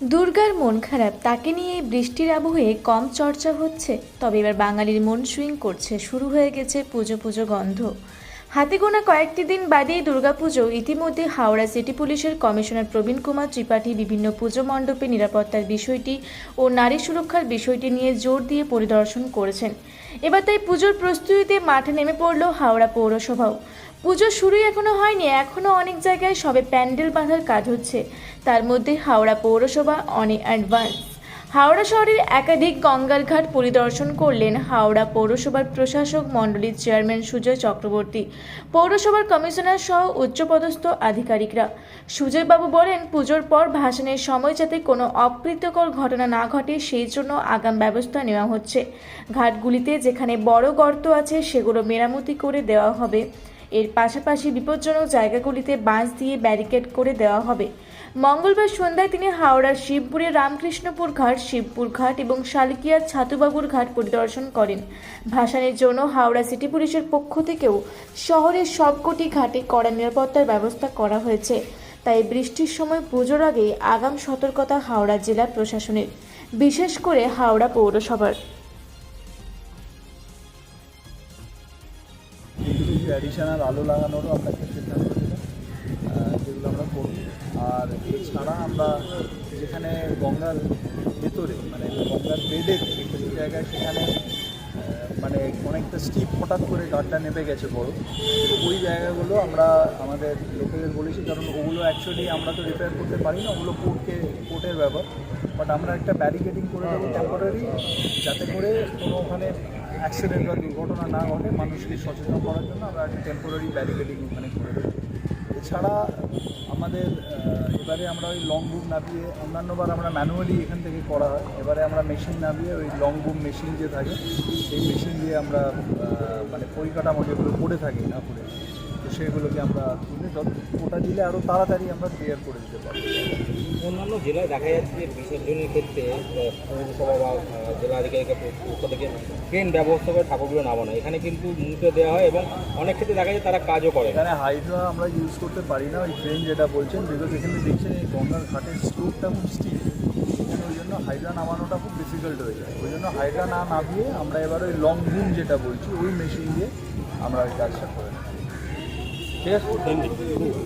দুর্গার মন খারাপ, তাকে নিয়ে এই বৃষ্টির আবহে কম চর্চা হচ্ছে, তবে এবার বাঙালির মন সুইং করছে, শুরু হয়ে গেছে পুজো পুজো গন্ধ। হাতে গোনা কয়েকটি দিন বাদেই দুর্গাপুজো, ইতিমধ্যে হাওড়া সিটি পুলিশের কমিশনার প্রবীণ কুমার ত্রিপাঠী বিভিন্ন পুজো মণ্ডপে নিরাপত্তার বিষয়টি ও নারী সুরক্ষার বিষয়টি নিয়ে জোর দিয়ে পরিদর্শন করেছেন। এবার তাই পুজোর প্রস্তুতিতে মাঠে নেমে পড়ল হাওড়া পৌরসভাও। পুজো শুরুই এখনও হয়নি, এখনও অনেক জায়গায় সবে প্যান্ডেল বাঁধার কাজ হচ্ছে। তার মধ্যে হাওড়া পৌরসভা অনেক অ্যাডভান্স হাওড়া শহরের একাধিক গঙ্গার ঘাট পরিদর্শন করলেন হাওড়া পৌরসভার প্রশাসক মণ্ডলীর চেয়ারম্যান সুজয় চক্রবর্তী। পৌরসভার কমিশনার সহ উচ্চপদস্থ আধিকারিকরা। সুজয়বাবু বলেন, পুজোর পর ভাষণের সময় যাতে কোনো অপ্রীতকর ঘটনা না ঘটে, সেই জন্য আগাম ব্যবস্থা নেওয়া হচ্ছে। ঘাটগুলিতে যেখানে বড় গর্ত আছে, সেগুলো মেরামতি করে দেওয়া হবে। এর পাশাপাশি বিপজ্জনক জায়গাগুলিতে বাঁশ দিয়ে ব্যারিকেড করে দেওয়া হবে। মঙ্গলবার সন্ধ্যায় তিনি হাওড়ার শিবপুরের রামকৃষ্ণপুর ঘাট, শিবপুর ঘাট এবং শালকিয়ার ছাতুবাবুর ঘাট পরিদর্শন করেন। ভাসানের জন্য হাওড়া সিটি পুলিশের পক্ষ থেকেও শহরের সবকটি ঘাটে কড়া নিরাপত্তার ব্যবস্থা করা হয়েছে। তাই বৃষ্টির সময় পুজোর আগে আগাম সতর্কতা হাওড়া জেলা প্রশাসনের, বিশেষ করে হাওড়া পৌরসভার। কিছু অ্যাডিশনাল আলো লাগানোরও আমরা একটা সিদ্ধান্ত নিলাম যেগুলো আমরা করব। আর এছাড়া আমরা যেখানে গঙ্গার ভেতরে মানে গঙ্গার বেডে কিছু জায়গায় সেখানে মানে অনেকটা স্টিপ হঠাৎ করে গাড্ডা নেমে গেছে বড়। তো ওই জায়গাগুলো আমরা আমাদের লোকেদের বলেছি, কারণ ওগুলো অ্যাকচুয়ালি আমরা তো রিপেয়ার করতে পারি না, ওগুলো কোর্টকে কোর্টের ব্যাপার। বাট আমরা একটা ব্যারিকেডিং করে দেবো টেম্পোরারি যাতে করে কোনো ওখানে অ্যাক্সিডেন্ট বা দুর্ঘটনা না ঘটে, মানুষকে সচেতন করার জন্য আমরা একটা টেম্পোরারি ব্যারিকেডিং ওখানে করে দেবো এছাড়া আমাদের এবারে আমরা ওই লং বুম নামিয়ে অন্যান্যবার আমরা ম্যানুয়ালি এখান থেকে করা হয়। এবারে আমরা মেশিন নামিয়ে ওই লং বুম মেশিন যে থাকে, সেই মেশিন দিয়ে আমরা মানে পরিকাঠামো যেগুলো করে থাকি না পড়ে। তো সেগুলোকে আমরা ওটা দিলে আরও তাড়াতাড়ি আমরা ক্লিয়ার করে দিতে পারব। অন্যান্য জেলায় দেখা যাচ্ছে যে বিসর্জনের ক্ষেত্রে পৌরসভা বা জেলা আধিকারিকের পক্ষ থেকে ট্রেন ব্যবস্থা করে ঠাকুরগুলো নামানো। এখানে কিন্তু মুখে দেওয়া হয় এবং অনেক ক্ষেত্রে দেখা যায় তারা কাজও করে। এখানে হাইড্রা আমরা ইউজ করতে পারি না ওই ট্রেন যেটা বলছেন বিকজ এখানে দেখছেন এই গঙ্গার ঘাটের স্ট্রোকটা খুব এখানে ওই জন্য হাইড্রা নামানোটা খুব ডিফিকাল্ট হয়ে যায়। ওই জন্য হাইড্রা না নামিয়ে আমরা এবার ওই লং বুম যেটা বলছি ওই মেশিন দিয়ে আমরা ওই কাজটা করে 结婚礼